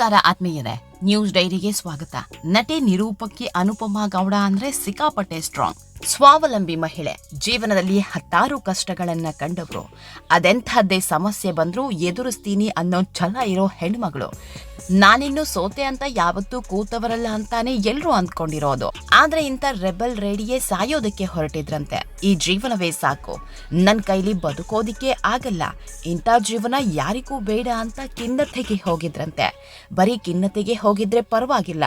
ನಮಸ್ಕಾರ ಆತ್ಮೀಯರೇ. ನ್ಯೂಸ್ ಡೈರಿಗೆ ಸ್ವಾಗತ. ನಟಿ ನಿರೂಪಕಿ ಅನುಪಮಾ ಗೌಡ ಅಂದ್ರೆ ಸಿಕ್ಕಾಪಟ್ಟೆ ಸ್ಟ್ರಾಂಗ್ ಸ್ವಾವಲಂಬಿ ಮಹಿಳೆ. ಜೀವನದಲ್ಲಿ ಹತ್ತಾರು ಕಷ್ಟಗಳನ್ನ ಕಂಡವರು. ಅದೆಂಥದ್ದೇ ಸಮಸ್ಯೆ ಬಂದ್ರೂ ಎದುರಿಸ್ತೀನಿ ಅನ್ನೋ ಛಲ ಇರೋ ಹೆಣ್ಮಗಳು. ನಾನಿನ್ನು ಸೋತೆ ಅಂತ ಯಾವತ್ತೂ ಕೂತವರಲ್ಲ ಅಂತಾನೆ ಎಲ್ರು ಅಂದ್ಕೊಂಡಿರೋದು. ಆದ್ರೆ ಇಂಥ ರೆಬಲ್ ರೇಡಿಯೇ ಸಾಯೋದಕ್ಕೆ ಹೊರಟಿದ್ರಂತೆ. ಈ ಜೀವನವೇ ಸಾಕು. ನನ್ನ ಕೈಲಿ ಬದುಕೋದಿಕ್ಕೆ ಆಗಲ್ಲ. ಇಂಥ ಜೀವನ ಯಾರಿಗೂ ಬೇಡ ಅಂತ ಖಿನ್ನತೆಗೆ ಹೋಗಿದ್ರಂತೆ. ಬರೀ ಖಿನ್ನತೆಗೆ ಹೋಗಿದ್ರೆ ಪರವಾಗಿಲ್ಲ.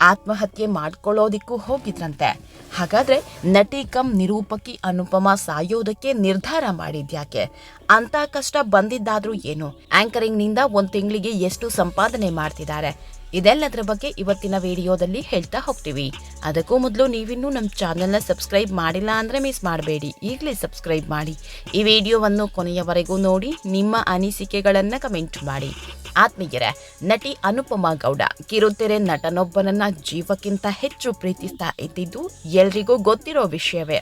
ಆತ್ಮಹತ್ಯೆ ಮಾಡ್ಕೊಳ್ಳೋದಿಕ್ಕೂ ಹೋಗಿದ್ರಂತೆ. ಹಾಗಾದ್ರೆ ನಟಿ ಕಂ ನಿರೂಪಕಿ ಅನುಪಮ ಸಾಯೋದಕ್ಕೆ ನಿರ್ಧಾರ ಮಾಡಿದ್ಯಾಕೆ? ಅಂತ ಕಷ್ಟ ಬಂದಿದ್ದಾದ್ರೂ ಏನು? ಆಂಕರಿಂಗ್ನಿಂದ ಒಂದ್ ತಿಂಗಳಿಗೆ ಎಷ್ಟು ಸಂಪಾದನೆ ಮಾಡ್ತಿದ್ದಾರೆ? ಇದೆಲ್ಲದರ ಬಗ್ಗೆ ಇವತ್ತಿನ ವಿಡಿಯೋದಲ್ಲಿ ಹೇಳ್ತಾ ಹೋಗ್ತೀವಿ. ಅದಕ್ಕೂ ಮೊದಲು ನೀವಿನ್ನೂ ನಮ್ಮ ಚಾನೆಲ್ನ ಸಬ್ಸ್ಕ್ರೈಬ್ ಮಾಡಿಲ್ಲ ಅಂದರೆ ಮಿಸ್ ಮಾಡಬೇಡಿ. ಈಗಲೇ ಸಬ್ಸ್ಕ್ರೈಬ್ ಮಾಡಿ. ಈ ವಿಡಿಯೋವನ್ನು ಕೊನೆಯವರೆಗೂ ನೋಡಿ, ನಿಮ್ಮ ಅನಿಸಿಕೆಗಳನ್ನು ಕಮೆಂಟ್ ಮಾಡಿ. ಆತ್ಮೀಯರೇ, ನಟಿ ಅನುಪಮಾ ಗೌಡ, ಕಿರುತೆರೆ ನಟನೊಬ್ಬನನ್ನ ಜೀವಕ್ಕಿಂತ ಹೆಚ್ಚು ಪ್ರೀತಿಸ್ತಾ ಇದ್ದಿದ್ದು ಎಲ್ರಿಗೂ ಗೊತ್ತಿರೋ ವಿಷಯವೇ.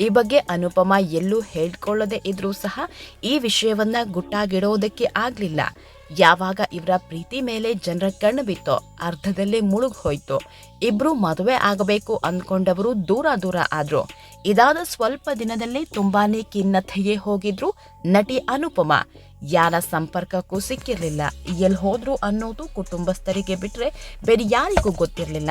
ಈ ಬಗ್ಗೆ ಅನುಪಮಾ ಎಲ್ಲೂ ಹೇಳ್ಕೊಳ್ಳದೆ ಇದ್ರೂ ಸಹ ಈ ವಿಷಯವನ್ನ ಗುಟ್ಟಾಗಿಡೋದಕ್ಕೆ ಆಗ್ಲಿಲ್ಲ. ಯಾವಾಗ ಇವರ ಪ್ರೀತಿ ಮೇಲೆ ಜನರ ಕಣ್ಣು ಬಿತ್ತೋ ಅರ್ಧದಲ್ಲೇ ಮುಳುಗ್ ಹೋಯ್ತು ಇಬ್ರು ಮದುವೆ ಆಗಬೇಕು ಅಂದ್ಕೊಂಡವರು ದೂರ ದೂರ ಆದ್ರು. ಇದಾದ ಸ್ವಲ್ಪ ದಿನದಲ್ಲೇ ತುಂಬಾನೇ ಖಿನ್ನತೆಗೆ ಹೋಗಿದ್ರು ನಟಿ ಅನುಪಮ. ಯಾರ ಸಂಪರ್ಕಕ್ಕೂ ಸಿಕ್ಕಿರಲಿಲ್ಲ. ಎಲ್ಲಿ ಹೋದ್ರು ಅನ್ನೋದು ಕುಟುಂಬಸ್ಥರಿಗೆ ಬಿಟ್ರೆ ಬೇರೆ ಯಾರಿಗೂ ಗೊತ್ತಿರಲಿಲ್ಲ.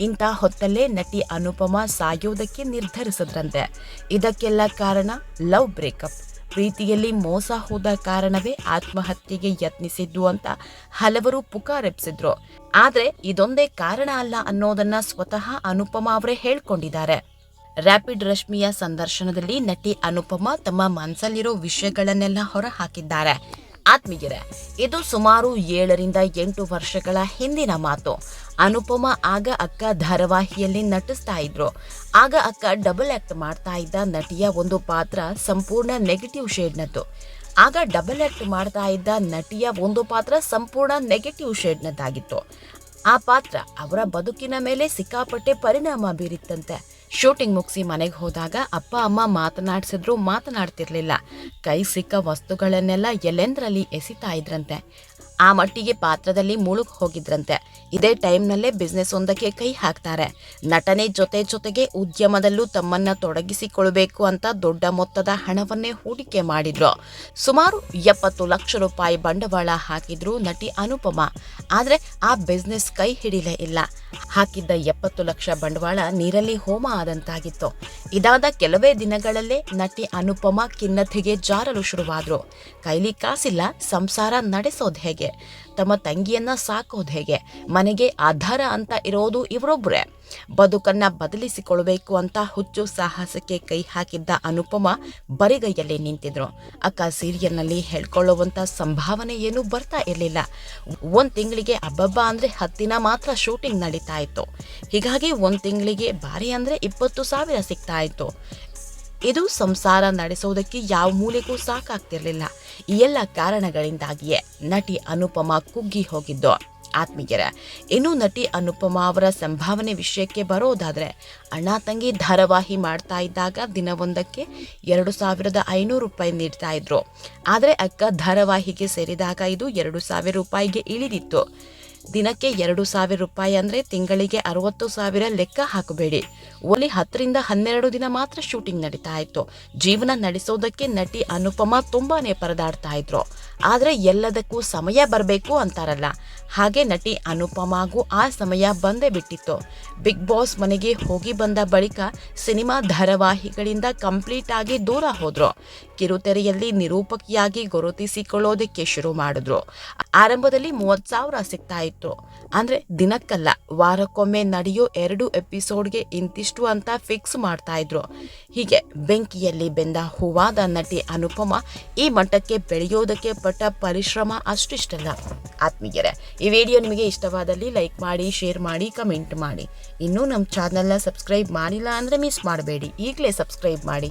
ಇಂಥ ಹೊತ್ತಲ್ಲೇ ನಟಿ ಅನುಪಮ ಸಾಯೋದಕ್ಕೆ ನಿರ್ಧರಿಸಿದ್ರಂತೆ. ಇದಕ್ಕೆಲ್ಲ ಕಾರಣ ಲವ್ ಬ್ರೇಕಪ್. ಪ್ರೀತಿಯಲ್ಲಿ ಮೋಸ ಹೋದ ಕಾರಣವೇ ಆತ್ಮಹತ್ಯೆಗೆ ಯತ್ನಿಸಿದ್ದು ಅಂತ ಹಲವರು ಪುಕಾರೆಪ್ಸಿದ್ರು ಆದ್ರೆ ಇದೊಂದೇ ಕಾರಣ ಅಲ್ಲ ಅನ್ನೋದನ್ನ ಸ್ವತಃ ಅನುಪಮ ಅವರೇ ಹೇಳ್ಕೊಂಡಿದ್ದಾರೆ. ರ್ಯಾಪಿಡ್ ರಶ್ಮಿಯ ಸಂದರ್ಶನದಲ್ಲಿ ನಟಿ ಅನುಪಮ ತಮ್ಮ ಮನಸ್ಸಲ್ಲಿರೋ ವಿಷಯಗಳನ್ನೆಲ್ಲ ಹೊರ ಹಾಕಿದ್ದಾರೆ ಇದು ಸುಮಾರು ಏಳರಿಂದ ಎಂಟು ವರ್ಷಗಳ ಹಿಂದಿನ ಮಾತು. ಅನುಪಮ ಆಗ ಅಕ್ಕ ಧಾರಾವಾಹಿಯಲ್ಲಿ ನಟಿಸ್ತಾ ಇದ್ರು. ಆಗ ಅಕ್ಕ ಡಬಲ್ ಆಕ್ಟ್ ಮಾಡ್ತಾ ಇದ್ದ ನಟಿಯ ಒಂದು ಪಾತ್ರ ಸಂಪೂರ್ಣ ನೆಗೆಟಿವ್ ಶೇಡ್ನದ್ದು ಆಗ ಡಬಲ್ ಆಕ್ಟ್ ಮಾಡ್ತಾ ಇದ್ದ ನಟಿಯ ಒಂದು ಪಾತ್ರ ಸಂಪೂರ್ಣ ನೆಗೆಟಿವ್ ಶೇಡ್ನದ್ದಾಗಿತ್ತು ಆ ಪಾತ್ರ ಅವರ ಬದುಕಿನ ಮೇಲೆ ಸಿಕ್ಕಾಪಟ್ಟೆ ಪರಿಣಾಮ ಬೀರಿತ್ತಂತೆ. ಶೂಟಿಂಗ್ ಮುಗಿಸಿ ಮನೆಗೆ ಹೋದಾಗ ಅಪ್ಪ ಅಮ್ಮ ಮಾತನಾಡಿಸಿದ್ರು ಮಾತನಾಡ್ತಿರ್ಲಿಲ್ಲ. ಕೈ ಸಿಕ್ಕ ವಸ್ತುಗಳನ್ನೆಲ್ಲ ಎಲ್ಲೆಂದ್ರಲ್ಲಿ ಎಸಿತಾ ಇದ್ರಂತೆ. ಆ ಮಟ್ಟಿಗೆ ಪಾತ್ರದಲ್ಲಿ ಮುಳುಗ್ ಹೋಗಿದ್ರಂತೆ. ಇದೇ ಟೈಮ್ನಲ್ಲೇ ಬಿಸ್ನೆಸ್ ಒಂದಕ್ಕೆ ಕೈ ಹಾಕ್ತಾರೆ. ನಟನೆ ಜೊತೆ ಜೊತೆಗೆ ಉದ್ಯಮದಲ್ಲೂ ತಮ್ಮನ್ನ ತೊಡಗಿಸಿಕೊಳ್ಬೇಕು ಅಂತ ದೊಡ್ಡ ಮೊತ್ತದ ಹಣವನ್ನೇ ಹೂಡಿಕೆ ಮಾಡಿದ್ರು. ಸುಮಾರು ಎಪ್ಪತ್ತು ಲಕ್ಷ ರೂಪಾಯಿ ಬಂಡವಾಳ ಹಾಕಿದ್ರು ನಟಿ ಅನುಪಮ. ಆದರೆ ಆ ಬಿಸ್ನೆಸ್ ಕೈ ಹಿಡಿಲೇ ಇಲ್ಲ. ಹಾಕಿದ್ದ ಎಪ್ಪತ್ತು ಲಕ್ಷ ಬಂಡವಾಳ ನೀರಲ್ಲಿ ಹೋಮ ಆದಂತಾಗಿತ್ತು. ಇದಾದ ಕೆಲವೇ ದಿನಗಳಲ್ಲೇ ನಟಿ ಅನುಪಮ ಖಿನ್ನತೆಗೆ ಜಾರಲು ಶುರುವಾದ್ರು. ಕೈಲಿ ಕಾಸಿಲ್ಲ, ಸಂಸಾರ ನಡೆಸೋದು ಹೇಗೆ? ತಮ್ಮ ತಂಗಿಯನ್ನ ಸಾಕೋದು ಹೇಗೆ? ಮನೆಗೆ ಆಧಾರ ಅಂತ ಇರೋದು ಇವರೊಬ್ಬರೇ ಬದುಕನ್ನ ಬದಲಿಸಿಕೊಳ್ಬೇಕು ಅಂತ ಹುಚ್ಚು ಸಾಹಸಕ್ಕೆ ಕೈ ಹಾಕಿದ್ದ ಅನುಪಮ ಬರಿಗೈಯಲ್ಲಿ ನಿಂತಿದ್ರು. ಅಕ್ಕ ಸೀರಿಯಲ್ನಲ್ಲಿ ಹೇಳ್ಕೊಳ್ಳುವಂತ ಸಂಭಾವನೆ ಏನು ಬರ್ತಾ ಇರಲಿಲ್ಲ. ಒಂದ್ ತಿಂಗಳಿಗೆ ಅಬ್ಬಬ್ಬ ಅಂದ್ರೆ ಹತ್ತಿನ ಮಾತ್ರ ಶೂಟಿಂಗ್ ನಡೀತಾ ಇತ್ತು. ಹೀಗಾಗಿ ಒಂದ್ ತಿಂಗಳಿಗೆ ಬಾರಿ ಅಂದ್ರೆ ಇಪ್ಪತ್ತು ಸಾವಿರ ಸಿಗ್ತಾ ಇತ್ತು. ಇದು ಸಂಸಾರ ನಡೆಸೋದಕ್ಕೆ ಯಾವ ಮೂಲೆಗೂ ಸಾಕಾಗ್ತಿರಲಿಲ್ಲ. ಈ ಎಲ್ಲ ಕಾರಣಗಳಿಂದಾಗಿಯೇ ನಟಿ ಅನುಪಮ ಕುಗ್ಗಿ ಹೋಗಿದ್ದು. ಆತ್ಮೀಯರ, ಇನ್ನು ನಟಿ ಅನುಪಮ ಅವರ ಸಂಭಾವನೆ ವಿಷಯಕ್ಕೆ ಬರೋದಾದರೆ ಅಣ್ಣ ತಂಗಿ ಧಾರಾವಾಹಿ ಮಾಡ್ತಾ ಇದ್ದಾಗ ದಿನವೊಂದಕ್ಕೆ ಎರಡು ಸಾವಿರದ ಐನೂರು ರೂಪಾಯಿ ನೀಡ್ತಾ ಇದ್ರು. ಆದರೆ ಅಕ್ಕ ಧಾರಾವಾಹಿಗೆ ಸೇರಿದಾಗ ಇದು ಎರಡು ಸಾವಿರ ರೂಪಾಯಿಗೆ ಇಳಿದಿತ್ತು. ದಿನಕ್ಕೆ ಎರಡು ಸಾವಿರ ರೂಪಾಯಿ ಅಂದರೆ ತಿಂಗಳಿಗೆ ಅರವತ್ತು ಸಾವಿರ ಲೆಕ್ಕ ಹಾಕಬೇಡಿ. ಒಲಿ ಹತ್ತರಿಂದ ಹನ್ನೆರಡು ದಿನ ಮಾತ್ರ ಶೂಟಿಂಗ್ ನಡೀತಾ ಇತ್ತು. ಜೀವನ ನಡೆಸೋದಕ್ಕೆ ನಟಿ ಅನುಪಮ ತುಂಬಾನೇ ಪರದಾಡ್ತಾ ಇದ್ರು. ಆದರೆ ಎಲ್ಲದಕ್ಕೂ ಸಮಯ ಬರಬೇಕು ಅಂತಾರಲ್ಲ. ಹಾಗೆ ನಟಿ ಅನುಪಮಾಗೂ ಆ ಸಮಯ ಬಂದೇ ಬಿಟ್ಟಿತ್ತು. ಬಿಗ್ ಬಾಸ್ ಮನೆಗೆ ಹೋಗಿ ಬಂದ ಬಳಿಕ ಸಿನಿಮಾ ಧಾರಾವಾಹಿಗಳಿಂದ ಕಂಪ್ಲೀಟ್ ಆಗಿ ದೂರ ಹೋದ್ರು. ಕಿರುತೆರೆಯಲ್ಲಿ ನಿರೂಪಕಿಯಾಗಿ ಗುರುತಿಸಿಕೊಳ್ಳೋದಕ್ಕೆ ಶುರು ಮಾಡಿದ್ರು. ಆರಂಭದಲ್ಲಿ ಮೂವತ್ತು ಸಾವಿರ ಸಿಗ್ತಾ ಇತ್ತು. ಅಂದರೆ ದಿನಕ್ಕಲ್ಲ, ವಾರಕ್ಕೊಮ್ಮೆ ನಡೆಯೋ ಎರಡು ಎಪಿಸೋಡ್ಗೆ ಇಂತಿಷ್ಟು ಅಂತ ಫಿಕ್ಸ್ ಮಾಡ್ತಾ ಇದ್ರು. ಹೀಗೆ ಬೆಂಕಿಯಲ್ಲಿ ಬೆಂದ ಹೂವಾದ ನಟಿ ಅನುಪಮ ಈ ಮಟ್ಟಕ್ಕೆ ಬೆಳೆಯೋದಕ್ಕೆ ಪಟ್ಟ ಪರಿಶ್ರಮ ಅಷ್ಟಿಷ್ಟಲ್ಲ. ಆತ್ಮೀಯರೇ, ಈ ವಿಡಿಯೋ ನಿಮಗೆ ಇಷ್ಟವಾದಲ್ಲಿ ಲೈಕ್ ಮಾಡಿ, ಶೇರ್ ಮಾಡಿ, ಕಮೆಂಟ್ ಮಾಡಿ. ಇನ್ನೂ ನಮ್ಮ ಚಾನಲ್ನ ಸಬ್ಸ್ಕ್ರೈಬ್ ಮಾಡಿಲ್ಲ ಅಂದರೆ ಮಿಸ್ ಮಾಡಬೇಡಿ. ಈಗಲೇ ಸಬ್ಸ್ಕ್ರೈಬ್ ಮಾಡಿ.